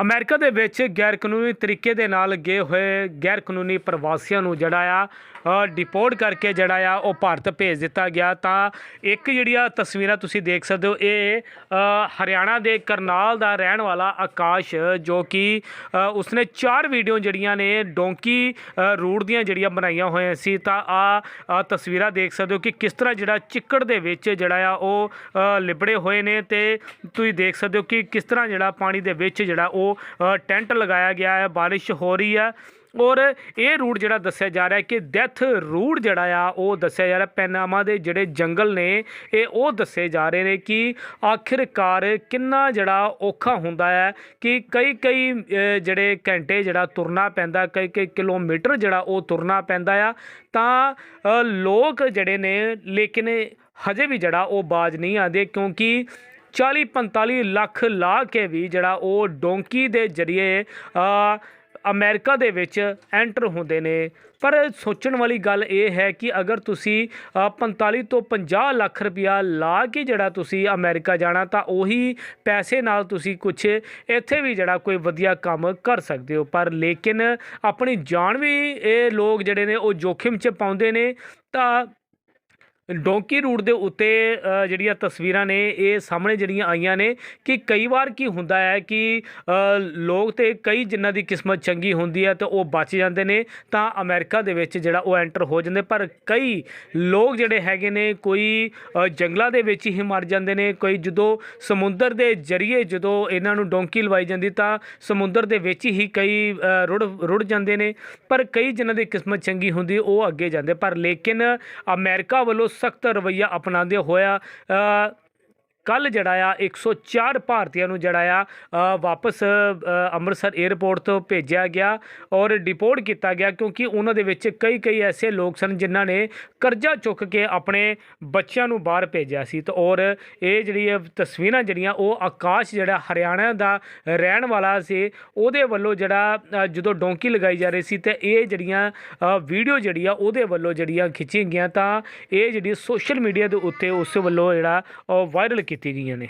America ਦੇ ਵਿੱਚ ਗੈਰ ਕਾਨੂੰਨੀ ਤਰੀਕੇ ਦੇ ਨਾਲ ਗਏ ਹੋਏ ਗੈਰ ਕਾਨੂੰਨੀ ਪ੍ਰਵਾਸੀਆਂ ਨੂੰ ਜਿਹੜਾ ਆ ਡਿਪੋਰਟ ਕਰਕੇ ਜਿਹੜਾ ਆ, ਉਹ ਭਾਰਤ ਭੇਜ ਦਿੱਤਾ ਗਿਆ। ਤਾਂ ਇੱਕ ਜਿਹੜੀਆਂ ਤਸਵੀਰਾਂ ਤੁਸੀਂ ਦੇਖ ਸਕਦੇ ਹੋ, ਇਹ ਹਰਿਆਣਾ ਦੇ ਕਰਨਾਲ ਦਾ ਰਹਿਣ ਵਾਲਾ ਆਕਾਸ਼, ਜੋ ਕਿ ਉਸਨੇ ਚਾਰ ਵੀਡੀਓ ਜਿਹੜੀਆਂ ਨੇ ਡੋਂਕੀ ਰੂਟ ਦੀਆਂ ਜਿਹੜੀਆਂ ਬਣਾਈਆਂ ਹੋਈਆਂ ਸੀ। ਤਾਂ ਆ ਤਸਵੀਰਾਂ ਦੇਖ ਸਕਦੇ ਹੋ ਕਿ ਕਿਸ ਤਰ੍ਹਾਂ ਜਿਹੜਾ ਚਿੱਕੜ ਦੇ ਵਿੱਚ ਜਿਹੜਾ ਆ ਉਹ ਲਿਬੜੇ ਹੋਏ ਨੇ ਤੇ ਤੁਸੀਂ ਦੇਖ ਸਕਦੇ ਹੋ ਕਿ ਕਿਸ ਤਰ੍ਹਾਂ ਜਿਹੜਾ ਪਾਣੀ ਦੇ ਵਿੱਚ ਜਿਹੜਾ ਉਹ ਅ, ਟੈਂਟ ਲਗਾਇਆ ਗਿਆ ਹੈ ਬਾਰਿਸ਼ ਹੋ ਰਹੀ ਹੈ। ਔਰ ਇਹ ਰੂਟ ਜਿਹੜਾ ਦੱਸਿਆ ਜਾ ਰਿਹਾ ਕਿ ਡੈਥ ਰੂਟ ਜਿਹੜਾ ਆ ਉਹ ਦੱਸਿਆ ਜਾ ਰਿਹਾ ਪੈਨਾਮਾ ਦੇ ਜਿਹੜੇ ਜੰਗਲ ਨੇ ਇਹ ਉਹ ਦੱਸੇ ਜਾ ਰਹੇ ਨੇ ਕਿ ਆਖਿਰਕਾਰ ਕਿੰਨਾ ਜਿਹੜਾ ਔਖਾ ਹੁੰਦਾ ਹੈ ਕਿ ਕਈ ਕਈ ਜਿਹੜੇ ਘੰਟੇ ਜਿਹੜਾ ਤੁਰਨਾ ਪੈਂਦਾ ਕਈ ਕਈ ਕਿਲੋਮੀਟਰ ਜਿਹੜਾ ਉਹ ਤੁਰਨਾ ਪੈਂਦਾ ਆ। ਤਾਂ ਲੋਕ ਜਿਹੜੇ ਨੇ ਲੇਕਿਨ ਹਜੇ ਵੀ ਜਿਹੜਾ ਉਹ ਬਾਜ ਨਹੀਂ ਆਉਂਦੇ ਕਿਉਂਕਿ 40 45 ਲੱਖ ਲਾ ਕੇ ਵੀ ਜਿਹੜਾ ਉਹ ਡੋਂਕੀ ਦੇ ਜਰੀਏ ਅ, ਅਮਰੀਕਾ ਦੇ ਵਿੱਚ ਐਂਟਰ ਹੁੰਦੇ ਨੇ। ਪਰ ਸੋਚਣ ਵਾਲੀ ਗੱਲ ਇਹ ਹੈ ਕਿ ਅਗਰ ਤੁਸੀਂ ਅ, 45 ਤੋਂ 50 ਲੱਖ ਰੁਪਇਆ ਲਾ ਕੇ ਜਿਹੜਾ ਤੁਸੀਂ ਅਮਰੀਕਾ ਜਾਣਾ ਤਾਂ ਉਹੀ ਪੈਸੇ ਨਾਲ ਤੁਸੀਂ ਕੁਝ ਇੱਥੇ ਵੀ ਜਿਹੜਾ ਕੋਈ ਵਧੀਆ ਕੰਮ ਕਰ ਸਕਦੇ ਹੋ। ਪਰ ਲੇਕਿਨ ਆਪਣੀ ਜਾਨ ਵੀ ਇਹ ਲੋਕ ਜਿਹੜੇ ਨੇ ਉਹ ਜੋਖਿਮ 'ਚ ਪਾਉਂਦੇ ਨੇ ਤਾਂ ਡੋਂਕੀ ਰੂਟ ਦੇ ਉੱਤੇ ਜਿਹੜੀਆਂ ਤਸਵੀਰਾਂ ਨੇ, ਇਹ ਸਾਹਮਣੇ ਜਿਹੜੀਆਂ ਆਈਆਂ ਨੇ ਕਿ ਕਈ ਵਾਰ ਕੀ ਹੁੰਦਾ ਹੈ ਕਿ ਲੋਕ ਤੇ ਕਈ ਜਿਨ੍ਹਾਂ ਦੀ ਕਿਸਮਤ ਚੰਗੀ ਹੁੰਦੀ ਹੈ ਤੇ ਉਹ ਬਚ ਜਾਂਦੇ ਨੇ, ਤਾਂ ਅਮਰੀਕਾ ਦੇ ਵਿੱਚ ਜਿਹੜਾ ਉਹ ਐਂਟਰ ਹੋ ਜਾਂਦੇ ਪਰ ਕਈ ਲੋਕ ਜਿਹੜੇ ਹੈਗੇ ਨੇ, ਕੋਈ ਜੰਗਲਾਂ ਦੇ ਵਿੱਚ ਹੀ ਮਰ ਜਾਂਦੇ ਨੇ, ਕੋਈ ਜਦੋਂ ਸਮੁੰਦਰ ਦੇ ਜਰੀਏ ਜਦੋਂ ਇਹਨਾਂ ਨੂੰ ਡੋਂਕੀ ਲਵਾਈ ਜਾਂਦੀ, ਤਾਂ ਸਮੁੰਦਰ ਦੇ ਵਿੱਚ ਹੀ ਕਈ ਰੁੜ ਰੁੜ ਜਾਂਦੇ ਨੇ, ਪਰ ਕਈ ਜਿਨ੍ਹਾਂ ਦੀ ਕਿਸਮਤ ਚੰਗੀ ਹੁੰਦੀ, ਉਹ ਅੱਗੇ ਜਾਂਦੇ, ਪਰ ਲੇਕਿਨ ਅਮਰੀਕਾ ਵੱਲੋਂ ਸਖਤ ਰਵੱਈਆ ਅਪਣਾਉਂਦੇ ਹੋਇਆ ਕੱਲ ਜਿਹੜਾ ਆ 104 ਭਾਰਤੀਆਂ ਨੂੰ ਜਿਹੜਾ ਆ ਵਾਪਸ ਅੰਮ੍ਰਿਤਸਰ 에ਅਰਪੋਰਟ ਤੋਂ ਭੇਜਿਆ ਗਿਆ ਔਰ ਡਿਪੋਰਟ ਕੀਤਾ ਗਿਆ ਕਿਉਂਕਿ ਉਹਨਾਂ ਦੇ ਵਿੱਚ ਕਈ ਕਈ ਐਸੇ ਲੋਕ ਸਨ ਜਿਨ੍ਹਾਂ ਨੇ ਕਰਜ਼ਾ ਚੁੱਕ ਕੇ ਆਪਣੇ ਬੱਚਿਆਂ ਨੂੰ ਬਾਹਰ ਭੇਜਿਆ ਸੀ ਤੇ ਔਰ ਇਹ ਜਿਹੜੀ ਤਸਵੀਰਾਂ ਜਿਹੜੀਆਂ, ਉਹ ਆਕਾਸ਼ ਜਿਹੜਾ ਹਰਿਆਣਾ ਦਾ ਰਹਿਣ ਵਾਲਾ ਸੀ, ਉਹਦੇ ਵੱਲੋਂ ਜਿਹੜਾ ਜਦੋਂ ਡੋਂਕੀ ਲਗਾਈ ਜਾ ਰਹੀ ਸੀ ਤੇ ਇਹ ਜਿਹੜੀਆਂ ਵੀਡੀਓ ਜਿਹੜੀ ਆ, ਉਹਦੇ ਵੱਲੋਂ ਜਿਹੜੀਆਂ ਖਿੱਚੀਆਂ ਗਈਆਂ ਤਾਂ ਇਹ ਜਿਹੜੀ ਸੋਸ਼ਲ ਮੀਡੀਆ ਦੇ ਉੱਤੇ ਉਸ ਵੱਲੋਂ ਜਿਹੜਾ ਵਾਇਰਲ ਵਾਇਰਲ ਕੀਤੀ ਗਈਆਂ ਨੇ।